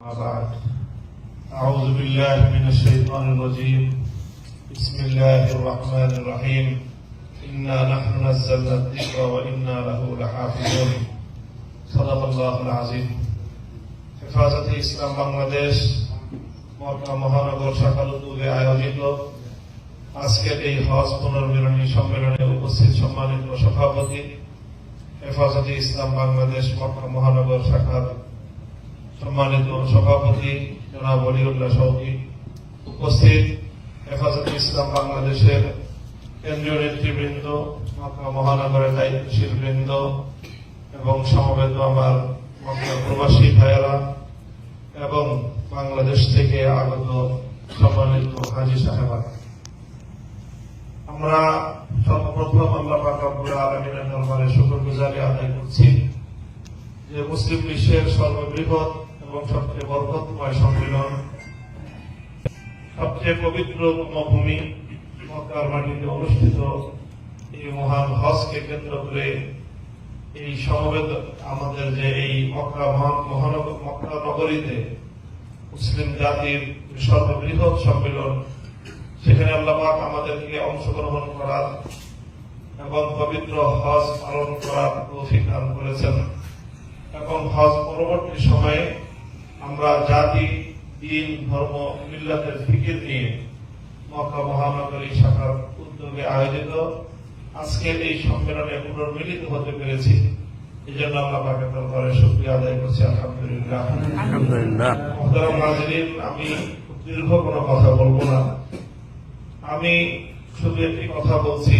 أما بعد أعوذ بالله من الشيطان الرجيم بسم الله الرحمن الرحيم إنا نحن نزلنا الذكر وإنا له لحافظون صدق الله العظيم হেফাজতে ইসলাম বাংলাদেশ মক্কা মহানগর শাখার উদ্যোগে আয়োজিত আজকের এই হজ পুনর্মিলনী সম্মেলনে উপস্থিত সম্মানিত সভাপতি হেফাজতে ইসলাম বাংলাদেশ মক্কা মহানগর শাখার সম্মানিত সভাপতি জনাব অলিউল্লাহ সৌকি উপস্থিত হেফাজত ইসলাম বাংলাদেশের কেন্দ্রীয় নেতৃবৃন্দ মহানগরের দায়িত্বশীল বৃন্দ এবং সমবেত আমার প্রবাসী ভাইয়েরা এবং বাংলাদেশ থেকে আগত সম্মানিত হাজি সাহেবা। আমরা সর্বপ্রথম আল্লাহ পাক রব্বুল আলামিনের দরবারে শুকরগুজারি আদায় করছি যে মুসলিম বিশ্বের সর্ববৃহৎ এবং সবচেয়ে বরকতময় সম্মেলন, সবচেয়ে পবিত্রতম ভূমি মক্কার মাটিতে অনুষ্ঠিত এই মহান হজকে কেন্দ্র করে এই সমবেত আমাদের যে এই মক্কা মহান- মহানগর মক্কা নগরীতে মুসলিম জাতির সর্ববৃহৎ সম্মেলন, সেখানে আল্লাহ পাক আমাদেরকে অংশগ্রহণ করার এবং পবিত্র হজ পালন করার দান করেছেন। এবং হজ পরবর্তী সময়ে আমরা জাতি দিন ধর্ম মিল্লাতের ফিকির নিয়ে মক্কা মহানগরী শাখার উদ্যোগে আয়োজিত আজকের এই সম্মেলনে পুনর্মিলিত হতে পেরেছি। এই জন্য আল্লাহ পাকের দরবারে শুক্রিয়া আদায় করছি। আলহামদুলিল্লাহ। আলহামদুলিল্লাহ। মোহতারাম নাজরিন আমি দীর্ঘ কোনো কথা বলব না। আমি শুধু একটি কথা বলছি।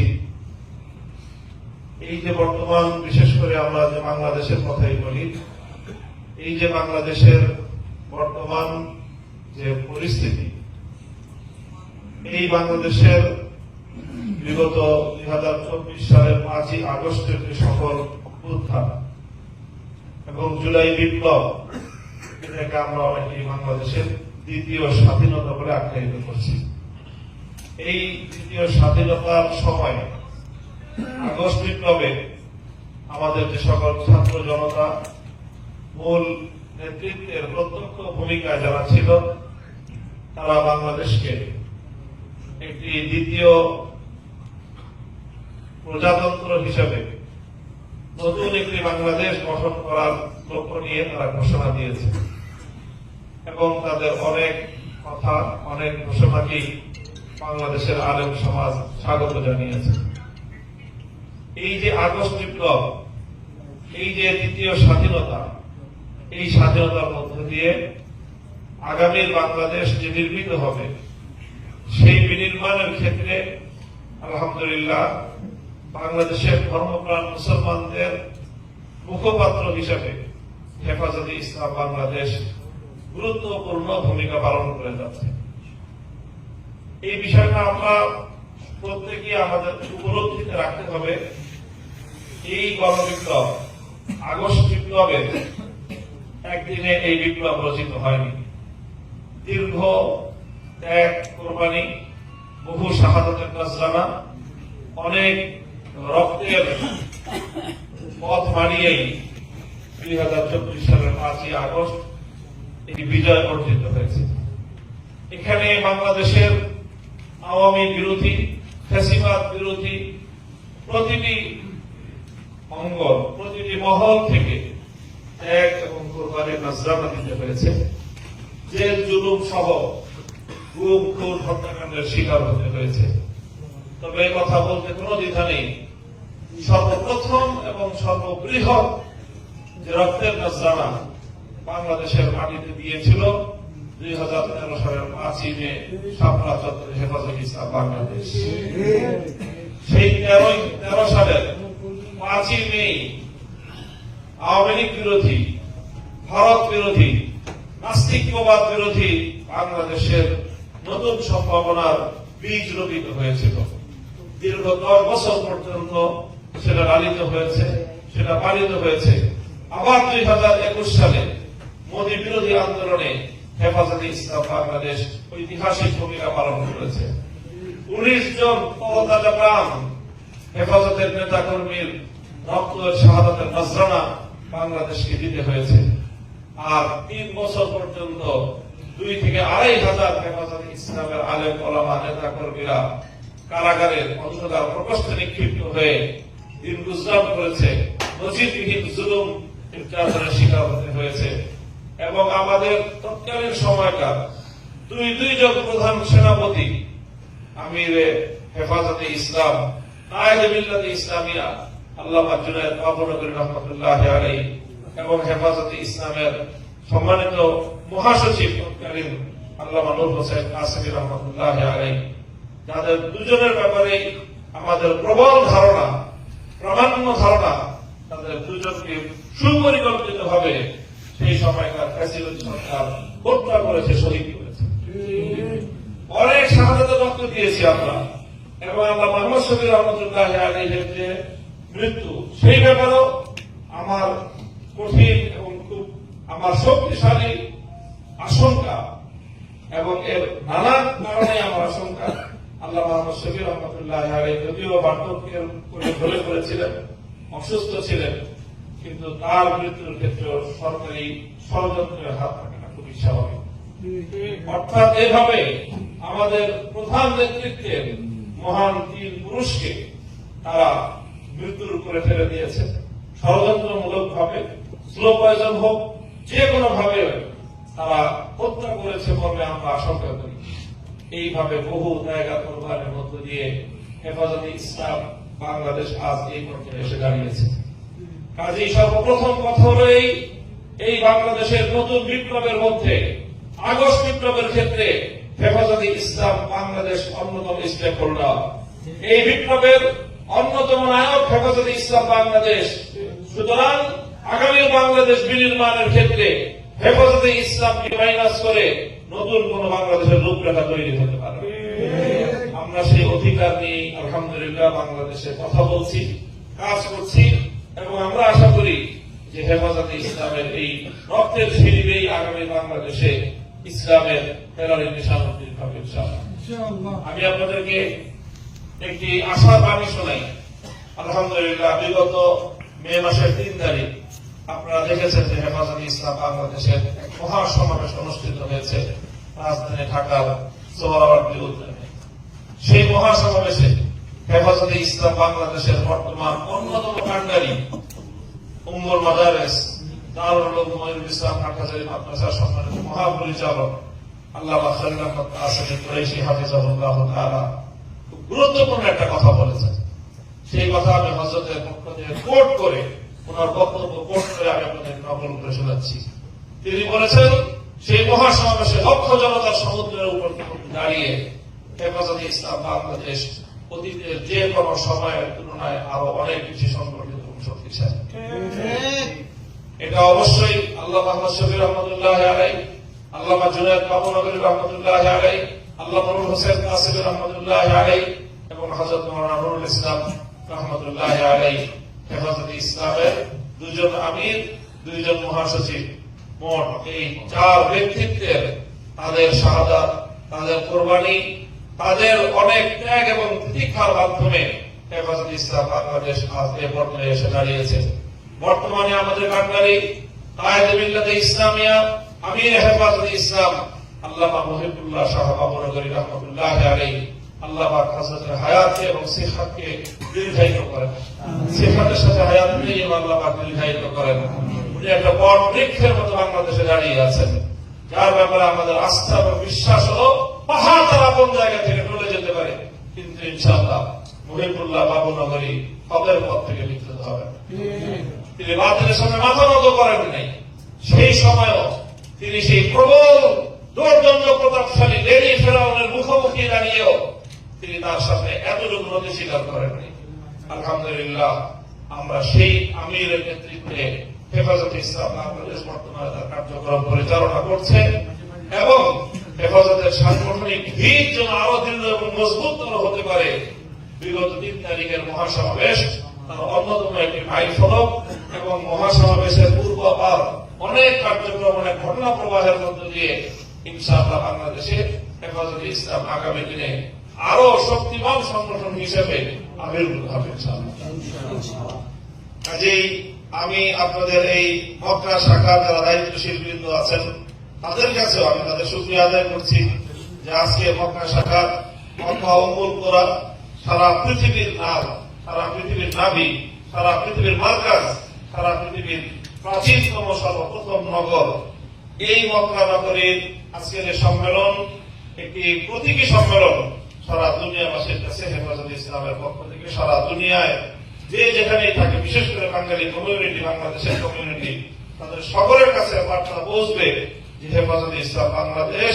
এই যে বর্তমান বিশেষ করে আমরা যে বাংলাদেশের কথাই বলি এই যে বাংলাদেশের বর্তমান যে পরিস্থিতি, এই বাংলাদেশের বিগত দুই হাজার চব্বিশ সালের পাঁচই আগস্টের যে সকল অভ্যুত্থান এবং জুলাই বিপ্লব, এটাকে আমরা অনেকেই বাংলাদেশের দ্বিতীয় স্বাধীনতা বলে আখ্যায়িত করছি। এই দ্বিতীয় স্বাধীনতার সময়, আগস্ট বিপ্লবে আমাদের যে সকল ছাত্র জনতা, মূল নেতৃত্বের প্রত্যক্ষ ভূমিকায় যারা ছিল, তারা বাংলাদেশকে একটি দ্বিতীয় প্রজাতন্ত্র হিসেবে নতুন একটি বাংলাদেশ গঠন করার লক্ষ্য নিয়ে তারা ঘোষণা দিয়েছে। এবং তাদের অনেক কথা, অনেক ঘোষণাকেই বাংলাদেশের আলেম সমাজ স্বাগত জানিয়েছে। এই যে আগস্ট বিপ্লব, এই যে দ্বিতীয় স্বাধীনতা এই স্বাধীনতার মধ্য দিয়ে আগামীর বাংলাদেশ যে নির্মিত হবে, সেই বিনির্মাণের ক্ষেত্রে আলহামদুলিল্লাহ বাংলাদেশের ধর্মপ্রাণ মুসলমানদের মুখপাত্র হিসেবে হেফাজতে ইসলাম বাংলাদেশ গুরুত্বপূর্ণ ভূমিকা পালন করে যাচ্ছে। এই বিষয়টা আমরা প্রত্যেকে আমাদের উপলব্ধিতে রাখতে হবে। এই গণবিপ্লব আগস্ট বিপ্লবের একদিনে এই বিপ্লব রচিত হয়নি। দীর্ঘ ত্যাগ কোরবানি, বহু শাহাদতের নজরানা, অনেক রক্তের পথ মারিয়েই দুই হাজার চব্বিশ সালের পাঁচই আগস্ট এই বিজয় অর্জিত হয়েছে। এখানে বাংলাদেশের আওয়ামী বিরোধী, ফ্যাসিবাদ বিরোধী প্রতিটি অঙ্গন, প্রতিটি মহল থেকে এক দিতে জেল, জুলুম সহ গুম হত্যাকাণ্ডের শিকার হতে তবে কথা বলতে কোনো দ্বিধা নেই। সর্বপ্রথম এবং সর্ববৃহৎ যে রক্তের বাংলাদেশের মাটিতে দিয়েছিল, দুই হাজার তেরো সালের পাঁচই মে শাপলা চত্বরে হেফাজত ইসলাম বাংলাদেশ। সেই তেরোই, তেরো সালের পাঁচই মে আওয়ামী লীগ বিরোধী ভারত বিরোধী নাস্তিকবাদ বিরোধী বাংলাদেশের নতুন সম্ভাবনার বীজ রোপিত হয়েছিল দীর্ঘ দশ বছর পর্যন্ত সেটা লালিত হয়েছে, সেটা পালিত হয়েছে। আবার দুই হাজার একুশ সালে মোদী বিরোধী আন্দোলনে হেফাজতে ইসলাম বাংলাদেশ ঐতিহাসিক ভূমিকা পালন করেছে। উনিশ জন প্রাণ হেফাজতের নেতা কর্মীর রক্ত শাহাদাতের নজরানা বাংলাদেশকে দিতে হয়েছে। আর তিন বছর পর্যন্ত দুই থেকে আড়াই হাজার হেফাজত ইসলামের আলেম ওলামা নেতা কর্মীরা কারাগারের অন্ধকার প্রকোষ্ঠে নিক্ষিপ্ত হয়ে দিন গুজরাট করেছে। নজিরবিহীন জুলুম নির্যাতনের শিকার হতে হয়েছে। এবং আমাদের তৎকালীন সময়কার দুই দুইজন প্রধান সেনাপতি আমিরে হেফাজতে ইসলাম মিল্লাতে ইসলামিয়া আল্লাহ জুনায়দ বাবুনগরী রহমতুল্লাহ আলাই এবং হেফাজতে ইসলামের সম্মানিত মহাসচিব আল্লামা নূর হোসেন কাসিমি রহমতুল্লাহ আলাই যাদের দুজনের ব্যাপারে আমাদের প্রবল ধারণা, প্রামাণ্য ধারণা, তাদের দুজনকে সুপরিকল্পিত ভাবে সেই সময়কার প্রেসিডেন্ট সরকার হত্যা করেছে, শহীদ করেছে। অনেক শাহাদাতে রক্ত দিয়েছি আমরা। এবং আল্লাহ মোহাম্মদ শফির রহমতুল্লাহ আলীহের যে মৃত্যু, সেই ব্যাপারেও আমার কঠিন এবং খুব আমার শক্তিশালী আশঙ্কা এবং এর নানান কারণে আমার আশঙ্কা। আল্লাহ মোহাম্মদ শফির রহমতুল্লাহ যদিও বার্ধক্যের করে ধরে করেছিলেন অসুস্থ ছিলেন, কিন্তু তার মৃত্যুর ক্ষেত্রে সরকারি ষড়যন্ত্রের হাত থাকে না খুবই স্বাভাবিক। অর্থাৎ এভাবে আমাদের প্রধান নেতৃত্বের মহান তিন পুরুষকে তারা মৃত্যুর উপরে ফেলে দিয়েছে। ষড়যন্ত্রমূলক ভাবে স্লো পয়জন হোক যে কোনো ভাবে তারা হত্যা করেছে বলে আমরা আশঙ্কা করি। এইভাবে বহু জায়গা কোরবানের মধ্য দিয়ে হেফাজতে ইসলাম বাংলাদেশ আজ এই পর্যায়ে এসে দাঁড়িয়েছে। কাজেই সর্বপ্রথম কথা হলো এই বাংলাদেশের নতুন বিপ্লবের মধ্যে, আগস্ট বিপ্লবের ক্ষেত্রে হেফাজতে ইসলাম বাংলাদেশ অন্যতম স্টেক হোল্ডার এই বিপ্লবের অন্যতম নায়ক হেফাজতে ইসলাম বাংলাদেশ সুতরাং আগামী বাংলাদেশ বিনির্মাণের ক্ষেত্রে হেফাজতে ইসলামকে মাইনাস করে নতুন কোন বাংলাদেশের রূপরেখা তৈরি হতে পারে। আমরা সেই অধিকার নিয়ে আলহামদুলিল্লাহ বাংলাদেশে কথা বলছি কাজ করছি এবং আমরা আশা করি যে হেফাজতে ইসলামের এই রক্তের সিঁড়িবেই আগামী বাংলাদেশে ইসলামের ফেরারের নিশানুদ্দিন হবে আমি আপনাদেরকে একটি আশার বাণী শোনাই। আলহামদুলিল্লাহ বিগত মে মাসের তিন তারিখ আপনারা দেখেছেন যে হেফাজতে ইসলাম বাংলাদেশের মহা সমাবেশ অনুষ্ঠিত হয়েছে রাজধানী ঢাকার সোহরাওয়ার্দী উদ্যানে। সেই মহাসমাবেশে হেফাজতে ইসলাম বাংলাদেশের বর্তমান অন্যতম কাণ্ডারি উম্মুল মাদারেস দারুল উলুম ইসলাম হাটহাজারী মাদ্রাসার সম্মানিত মহাপরিচালক আল্লামা খালিল আহমদ কাসেমি কুরাইশি হাফিজাহুল্লাহ তাআলা। গুরুত্বপূর্ণ একটা কথা বলেছেন। সেই কথা আমি হজরতের পক্ষ থেকে কোট করে ওনার বক্তব্য কোট করে আমি আপনাদের নকল করে শোনাচ্ছি। তিনি বলেছেন, সেই মহাসমাবেশে লক্ষ জনতার সমুদ্রের উপর দাঁড়িয়ে হেফাজতে ইসলাম বাংলাদেশ অতীতের যে কোনো সময়ের তুলনায় আরও অনেক বেশি সংগঠিত শক্তিশালী। এটা অবশ্যই আল্লাহ মোহাম্মদ শফির রহমতুল্লাহ আলাই আল্লামা জুনায়দ বাবুনগরী রহমতুল্লাহ আলাই আল্লাহ নুরুল হোসেন কাসিম রহমতুল্লাহ আলাই এবং হজরত মৌলানা নুরুল ইসলাম দুজন আমির, দুইজন মহাসচিব। মোট এই চার ব্যক্তিত্বের তাদের শাহাদাত, তাদের কোরবানি, তাদের অনেক ত্যাগ এবং প্রতীক্ষার মাধ্যমে হেফাজত ইসলাম এসে দাঁড়িয়েছে। বর্তমানে আমাদের কান্ডারি কায়েদে ইসলামিয়া, আমির হেফাজত ইসলাম আল্লামা মহিবুল্লাহ শাহ বাবুনগরী রহমতুল্লাহ আলী আল্লাহ পাক হযরতের এবং সিহাতকে দীর্ঘায়িত করেন। সিহাতের সাথে হায়াত নিয়ে আল্লাহ দীর্ঘায়িত করেন। উনি একটা বড় বৃক্ষের মতো বাংলাদেশে দাঁড়িয়ে আছেন। যার ব্যাপারে আমাদের আস্থা এবং বিশ্বাস হলো, পাহাড় তার আপন জায়গা থেকে টলে যেতে পারে? কিন্তু ইনশাআল্লাহ মহিবুল্লাহ বাবুনগরী হকের পথ থেকে বিচ্যুত হবে। তিনি বাতিলের সামনে মাথা নত করেন নাই। সেই সময়ও তিনি সেই প্রবল দৌর্দণ্ড প্রতাপশালী লেডি ফেরাউনের মুখোমুখি দাঁড়িয়েও তিনি তার সামনে এতটুকু নদী স্বীকার করেননি আলহামদুলিল্লাহ, আমরা সেই আমিরের নেতৃত্বে হেফাজত ইসলাম বাংলাদেশ বর্তমানে তার কার্যক্রম পরিচালনা করছে এবং হেফাজতের সাংগঠনিক ভিত যেন আরও দৃঢ় এবং মজবুততর হতে পারে। বিগত তিন তারিখের মহাসমাবেশ তার অন্যতম একটি মাইল ফলক এবং মহাসমাবেশের পূর্বাপার অনেক কার্যক্রম, অনেক ঘটনা প্রবাহের মধ্য দিয়ে ইনশাআল্লাহ বাংলাদেশে হেফাজতে ইসলাম আগামী দিনে আরও শক্তিমান সংগঠন হিসেবে আবির্ভূত হবে কাজেই আমি আপনাদের এই মক্কা শাখার যারা দায়িত্বশীল বৃন্দ আছেন, তাদের কাছেও আমি তাদের সুক্রিয়া আদায় করছি যে আজকে মক্কা শাখা, মক্কা অম্বুল করা, সারা পৃথিবীর নাম, সারা পৃথিবীর নাবি সারা পৃথিবীর মার্কাজ, সারা পৃথিবীর প্রাচীনতম সর্বপ্রথম নগর, এই মক্কা নগরীর আজকের সম্মেলন, একটি প্রতীকী সম্মেলন। সারা দুনিয়াবাসীর কাছে হেফাজত ইসলামের পক্ষ থেকে সারা দুনিয়ায় যে যেখানেই থাকে, বিশেষ করে বাঙালি কমিউনিটি বাংলাদেশের কমিউনিটি তাদের সকলের কাছে বার্তা পৌঁছবে যে হেফাজত ইসলাম, বাংলাদেশ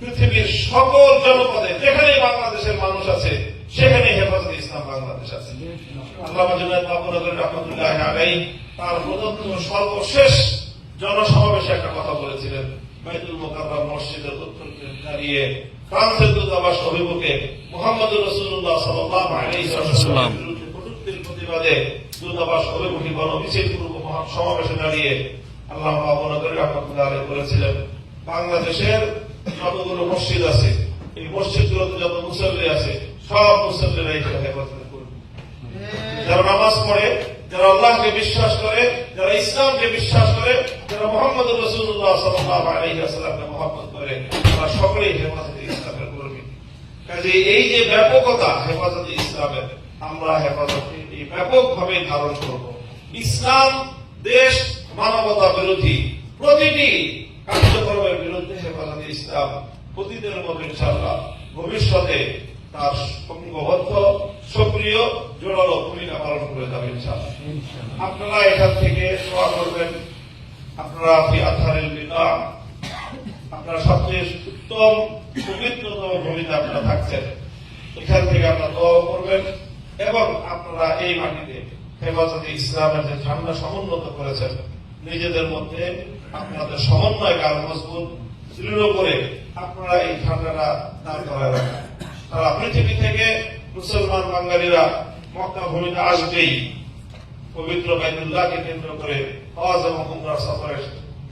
পৃথিবীর সকল জনপদে, যেখানেই বাংলাদেশের মানুষ আছে, সেখানেই হেফাজত ইসলাম বাংলাদেশ আছে। আল্লাহ রহমতুল্লাহ আলাই তার প্রদত্ত সর্বশেষ জনসমাবেশে একটা কথা বলেছিলেন। বাইতুল মোকাররম মসজিদের উত্তর দাঁড়িয়ে ফ্রান্সের দূতাবাস অভিমুখে মোহাম্মদ রসুল্লাহ সাল্লাল্লাহু আলাইহি প্রতিবাদে দূতাবাস অভিমুখী গণমিছিল পূর্ব সমাবেশে দাঁড়িয়ে আল্লাহ বাবুনগর রহমতুল্লাহ আলাই বলেছিলেন বাংলাদেশের যতগুলো মসজিদ আছে এই মসজিদগুলোতে যত মুসল্লি আছে সব মুসল্লিরা এই করবে। যারা নামাজ পড়ে যারা আল্লাহকে বিশ্বাস করে যারা ইসলামকে বিশ্বাস করে মোহাম্মদ রসুল্লাহ সাল্লাহ করে সকলেই হেফাজত ইসলামের কর্মী। কাজে এই যে ব্যাপকতা হেফাজত ইসলামের আমরা হেফাজত এই ব্যাপকভাবে ধারণ করব। ইসলাম দেশ মানবতা বিরোধী প্রতিটি কার্যক্রমের বিরুদ্ধে হেফাজত ইসলাম প্রতিদিনের মতো ইনশাল্লাহ ভবিষ্যতে তার সংঘবদ্ধ সক্রিয় জোরালো ভূমিকা পালন করে যাবে ইনশাল্লাহ আপনারা এখান থেকে দোয়া করবেন। আপনারা আপনারা সবচেয়ে উত্তম, পবিত্রতম ভূমিকা আপনারা থাকছেন। এখান থেকে আপনারা দোয়া করবেন এবং আপনারা এই মাটিতে হেফাজতে ইসলামের যে ঝান্ডা সমুন্নত করেছেন, নিজেদের মধ্যে আপনাদের সমন্বয় আরও মজবুত, দৃঢ় করে আপনারা এই ঠান্ডাটা দাঁড় করায় রাখেন সারা পৃথিবী থেকে মুসলমান বাঙালিরা মক্কা ভূমিতে আসবেই। পবিত্র বাইদুল্লাহকে কেন্দ্র করে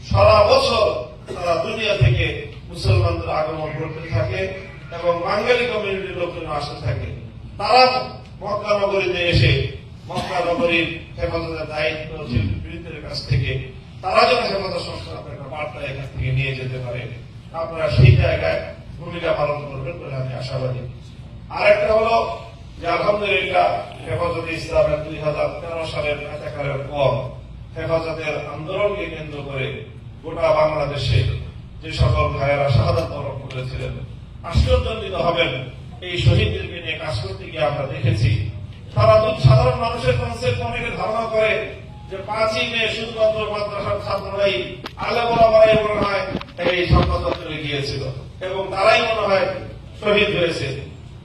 সারা বছর সারা দুনিয়া থেকে মুসলমানদের আগমন করতে থাকে এবং বাঙালি কমিউনিটির লোকজন আসতে থাকে। তারা মক্কা নগরীতে এসে মক্কা নগরীর হেফাজতের দায়িত্ব বৃদ্ধের কাছ থেকে। তারা যেন হেফাজত সংস্থার একটা বার্তা এখান থেকে নিয়ে যেতে পারে। আপনারা সেই জায়গায় ভূমিকা পালন করবেন বলে আমি আশাবাদী। আরেকটা হলো যে আলহামদুলিল্লাহ হেফাজতে ইসলামের দুই হাজার তেরো সালের কাছাকারের পর হেফাজতের আন্দোলনকে কেন্দ্র করে গোটা বাংলাদেশে যে সকল ভাইয়েরা শাহাদাত বরণ করেছিলেন আশ্চর্যান্বিত হবেন এই শহীদদেরকে নিয়ে কাজ করতে গিয়ে আমরা দেখেছি। সারা দু- সাধারণ মানুষের কনসেপ্ট অনেকে ধারণা করে যে পাঁচই মে শুধুমাত্র মাদ্রাসার ছাত্ররাই আলে মনে হয় এই সংবাদপত্রে গিয়েছিল এবং তারাই মনে হয় শহীদ হয়েছে।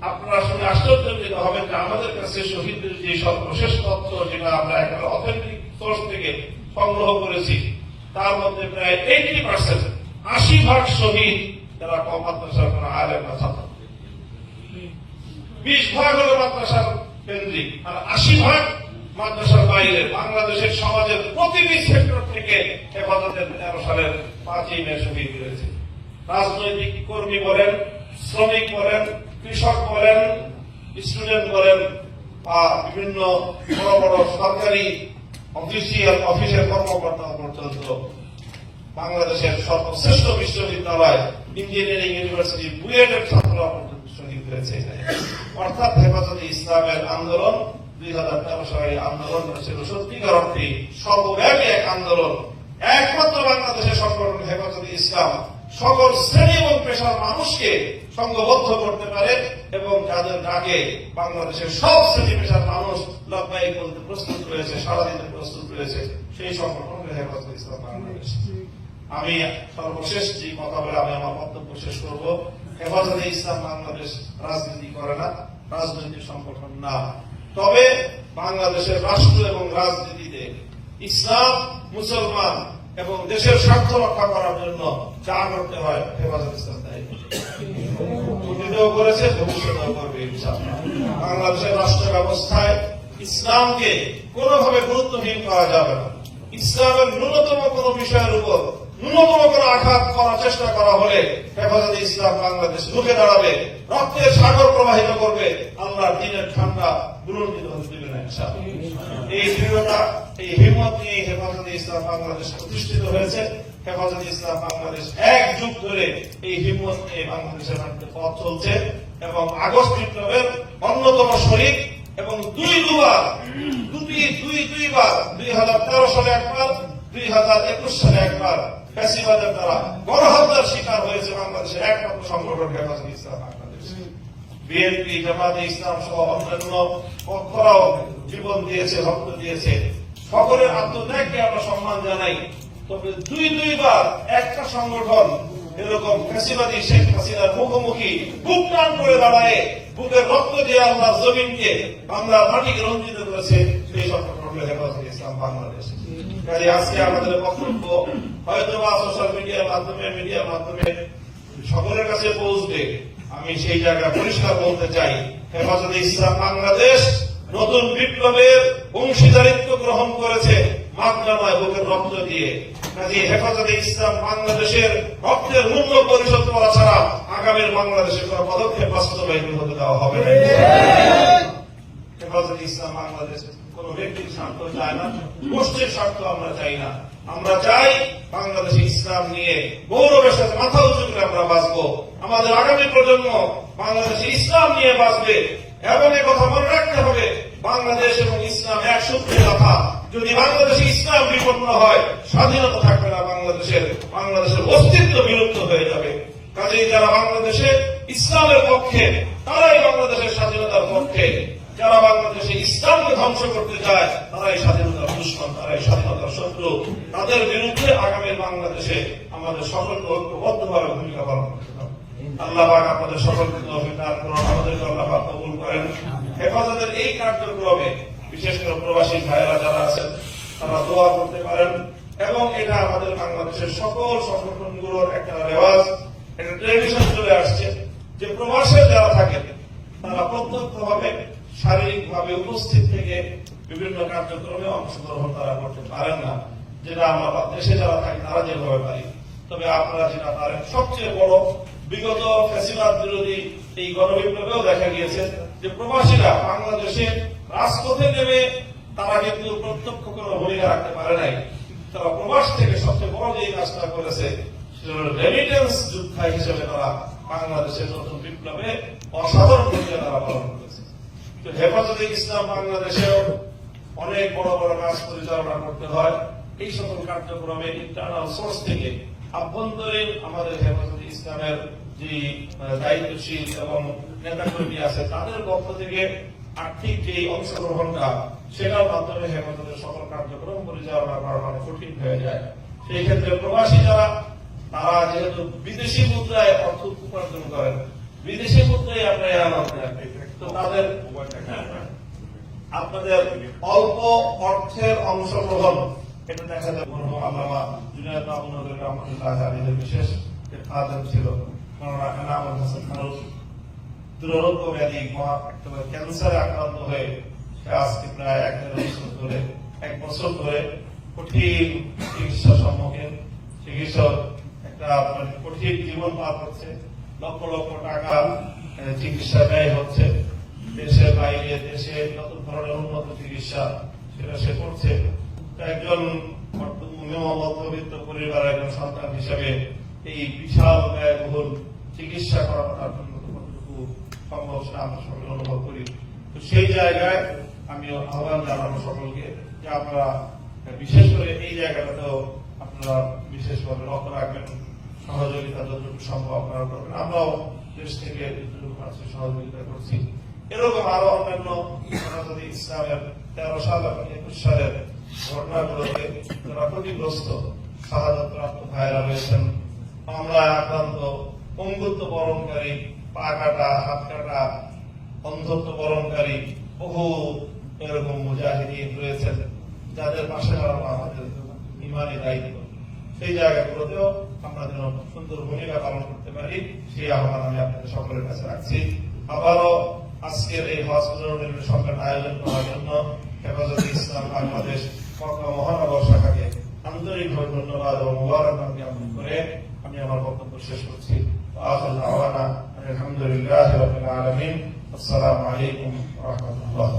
আপনারা শুনে আশ্চর্যান্বিত হবেন যে আমাদের কাছে শহীদদের যে সর্বশেষ তথ্য যেটা আমরা একটা অথেন্টিক সোর্স থেকে সংগ্রহ করেছি। তার মধ্যে প্রায় এইটি পার্সেন্ট আশি ভাগ শহীদ যারা কম মাদ্রাসার কোন আলেম বা ছাত্র। বিশ ভাগ হলো মাদ্রাসার কেন্দ্রিক, আর আশি ভাগ মাদ্রাসার বাইরে। বাংলাদেশের সমাজের প্রতিটি সেক্টর থেকে হেফাজতের তেরো সালের পাঁচই মে শহীদ হয়েছে। রাজনৈতিক কর্মী বলেন, শ্রমিক বলেন, কৃষক বলেন স্টুডেন্ট বলেন, বা বিভিন্ন বড় বড় সরকারি অফিসিয়াল অফিসের কর্মকর্তা পর্যন্ত বাংলাদেশের সর্বশ্রেষ্ঠ বিশ্ববিদ্যালয়, ইঞ্জিনিয়ারিং ইউনিভার্সিটি, বুয়েটের ছাত্ররা পর্যন্ত শহীদ হয়েছে অর্থাৎ হেফাজতে ইসলামের আন্দোলন, দুই হাজার তেরো সালের আন্দোলন ছিল সত্যিকার অর্থে সর্বব্যাপী এক আন্দোলন। একমাত্র বাংলাদেশের সংগঠন হেফাজতে ইসলাম সকল শ্রেণি এবং পেশার মানুষকে সংঘবদ্ধ করতে পারে এবং যাদের ডাকে বাংলাদেশের সব শ্রেণি পেশার মানুষ লব্বাই বলতে প্রস্তুত রয়েছে সারা দিতে প্রস্তুত রয়েছে, সেই সংগঠন হেফাজতে ইসলাম বাংলাদেশ। আমি সর্বশেষ যে কথা বলে আমি আমার বক্তব্য শেষ করব, হেফাজতে ইসলাম বাংলাদেশ রাজনীতি করে না, রাজনৈতিক সংগঠন না। তবে বাংলাদেশের রাষ্ট্র এবং রাজনীতিতে ইসলাম, মুসলমান এবং দেশের স্বার্থ রক্ষা করার জন্য যা করতে হয়, হেফাজত ইসলাম দায়ী অতীতেও করেছে, ভবিষ্যতেও করবে বাংলাদেশের রাষ্ট্র ব্যবস্থায় ইসলামকে কোনোভাবে গুরুত্বহীন করা যাবে না। ইসলামের ন্যূনতম কোন বিষয়ের উপর ন্যূনতম করে আঘাত করার চেষ্টা করা হলে হেফাজতে ইসলাম বাংলাদেশ রুখে দাঁড়াবে রক্তের সাগর প্রবাহিত করবে, আল্লাহর দিনের ঠান্ডা না এই দৃঢ়তা, এই হিম্মত নিয়ে ইসলাম বাংলাদেশ প্রতিষ্ঠিত হয়েছে। হেফাজতে ইসলাম বাংলাদেশ এক যুগ ধরে এই হিম্মত নিয়ে বাংলাদেশের মাটিতে পথ চলছে এবং আগস্ট বিপ্লবের অন্যতম শরিক এবং দুই দুবার, দুটি, দুই, দুইবার, দুই হাজার তেরো সালে একবার, দুই হাজার একুশ সালে একবার ফ্যাসিবাদের দ্বারা গণহত্যার শিকার হয়েছে বাংলাদেশের একমাত্র সংগঠন হেফাজত ইসলাম বাংলাদেশ। বিএনপি জামাতে ইসলাম সহ অন্যান্য পক্ষরাও জীবন দিয়েছে রক্ত দিয়েছে। সকলের আত্মত্যাগকে আমরা সম্মান জানাই। তবে দুই দুইবার একটা সংগঠন এরকম ফ্যাসিবাদী শেখ হাসিনার মুখোমুখি বুক টান করে দাঁড়ায়, বুকের রক্ত দিয়ে আল্লাহর জমিনকে বাংলার মাটিকে রঞ্জিত করেছে, সেই সংগঠন হলো হেফাজত ইসলাম বাংলাদেশ। কাজে আজকে আমাদের বক্তব্য হয়তো বা সোশ্যাল মিডিয়ার মাধ্যমে মিডিয়ার মাধ্যমে সকলের কাছে পৌঁছবে। আমি সেই জায়গায় পরিষ্কার বলতে চাই, হেফাজতে ইসলাম বাংলাদেশ। নতুন বিপ্লবের অংশীদারিত্ব গ্রহণ করেছে মাদ্রামায় বুকের রক্ত দিয়ে। কাজে হেফাজতে ইসলাম বাংলাদেশের রক্তের মূল্য পরিশোধ করা ছাড়া আগামীর বাংলাদেশের কোন পদক্ষেপ বাস্তবায়িত হতে দেওয়া হবে না। হেফাজত ইসলাম বাংলাদেশ কোন ব্যক্তির স্বার্থ চায় না, গোষ্ঠীর স্বার্থ আমরা চাই না। আমরা চাই বাংলাদেশে ইসলাম নিয়ে গৌরবের সাথে মাথা উঁচু করে আমরা বাঁচবো। আমাদের আগামী প্রজন্ম বাংলাদেশে ইসলাম নিয়ে বাঁচবে। এবং এ কথা মনে রাখতে হবে। বাংলাদেশ এবং ইসলাম এক সূত্রে কথা যদি বাংলাদেশে ইসলাম বিপন্ন হয়, স্বাধীনতা থাকবে না বাংলাদেশের। বাংলাদেশের অস্তিত্ব বিলুপ্ত হয়ে যাবে। কাজেই যারা বাংলাদেশে ইসলামের পক্ষে, তারাই বাংলাদেশের স্বাধীনতার পক্ষে। যারা বাংলাদেশে ইসলামকে ধ্বংস করতে চায়, তারাই স্বাধীনতার দুশ্মন, তারাই স্বাধীনতার শত্রু। তাদের বিরুদ্ধে আগামী বাংলাদেশে আমাদের সকলকে ঐক্যবদ্ধভাবে ভূমিকা পালন করতে হবে। আল্লাহ পাক আপনাদের সকলকে তৌফিক দান করুন, আমাদেরকে আল্লাহ পাক কবুল করেন। হেফাজতের এই কার্যক্রমে বিশেষ করে প্রবাসী ভাইয়েরা যারা আছেন, তারা দোয়া করতে পারেন এবং এটা আমাদের বাংলাদেশের সকল সংগঠনগুলোর একটা রেওয়াজ, একটা ট্রেডিশন চলে আসছে যে প্রবাসে যারা থাকেন, তারা প্রত্যক্ষভাবে, শারীরিকভাবে উপস্থিত থেকে বিভিন্ন কার্যক্রমে অংশগ্রহণ তারা করতে পারেন না। যেটা আমরা দেশে যারা থাকি, তারা যেভাবে পারি। তবে আপনারা যেটা পারেন, সবচেয়ে বড় বিগত ফ্যাসিবাদ বিরোধী এই গণবিপ্লবেও দেখা গিয়েছে যে প্রবাসীরা বাংলাদেশে রাজপথে নেমে তারা কিন্তু প্রত্যক্ষ কোনো ভূমিকা রাখতে পারে নাই। তারা প্রবাস থেকে সবচেয়ে বড় যে কাজটা করেছে রেমিটেন্স যোদ্ধা হিসেবে তারা বাংলাদেশের নতুন বিপ্লবে অসাধারণ ভূমিকা তারা পালন করেছে। হেফাজতে ইসলাম বাংলাদেশেও অনেক বড় বড় কাজ পরিচালনা করতে হয়। এই সকল কার্যক্রমে ইন্টারনাল সোর্স থেকে আভ্যন্তরীণ আমাদের হেফাজতে ইসলামের যে দায়িত্বশীল এবং নেতাকর্মী আছে, তাদের পক্ষ থেকে আর্থিক যে অংশগ্রহণটা, সেটার মাধ্যমে হেফাজতের সকল কার্যক্রম পরিচালনা করা কঠিন হয়ে যায়। সেই ক্ষেত্রে প্রবাসী যারা, তারা যেহেতু বিদেশি মুদ্রায় অর্থ উপার্জন করেন, বিদেশি মুদ্রায় আপনার তাদের আপনাদের অল্প অর্থের অংশগ্রহণ, এটা দেখা যায় আলীদের বিশেষ খাদেম ছিল। মৌলানা এনামুল হাসান খানুস দুরারোগ্য ব্যাধি, মহা ক্যান্সারে আক্রান্ত হয়ে সে আজকে প্রায় এক বছর ধরে, এক বছর ধরে কঠিন চিকিৎসা সম্মুখীন। চিকিৎসক একটা মানে কঠিন জীবন পার করছে। লক্ষ লক্ষ টাকা চিকিৎসা ব্যয় হচ্ছে। দেশের বাইরে, দেশে নতুন ধরনের উন্নত চিকিৎসা সেটা সে করছে। একজন মধ্যবিত্ত পরিবারের একজন সন্তান হিসেবে এই বিশাল ব্যয়বহুল চিকিৎসা করা তার জন্য কতটুকু সম্ভব সেটা আমরা সকলে অনুভব করি। তো সেই জায়গায় আমি আহ্বান জানাব সকলকে যে আপনারা বিশেষ করে এই জায়গাটাতেও আপনারা বিশেষভাবে লক্ষ্য রাখবেন। সহযোগিতা যতটুকু সম্ভব আপনারা করবেন। আমরাও দেশ থেকে যতটুকু পারছি সহযোগিতা করছি। এরকম আরও অন্যান্য সনাতনী ইসলামের তেরো সাল এবং একুশ সালের ঘটনাগুলোকে যারা ক্ষতিগ্রস্ত শাহাদত প্রাপ্ত ভাইরা রয়েছেন মামলায় আক্রান্ত, পঙ্গুত্ব বরণকারী পা কাটা হাত কাটা অন্ধত্ব বরণকারী, বহু এরকম মুজাহিদিন রয়েছেন যাদের পাশে দাঁড়ানো আমাদের ইমানি দায়িত্ব। সেই জায়গাগুলোতেও আমরা যেন সুন্দর ভূমিকা পালন করতে পারি, সেই আহ্বান আমি আপনাদের সকলের কাছে রাখছি। আবারও আজকের এই হসপিটাল সম্মেলন আয়োজন করার জন্য হেফাজতে ইসলাম বাংলাদেশ মহানগর শাখাকে আন্তরিকভাবে ধন্যবাদ ও মুবারকবাদ জ্ঞাপন করে আমি আমার বক্তব্য শেষ করছি। আলহামদুলিল্লাহ আসসালামু আলাইকুম রাহমাতুল্লাহ।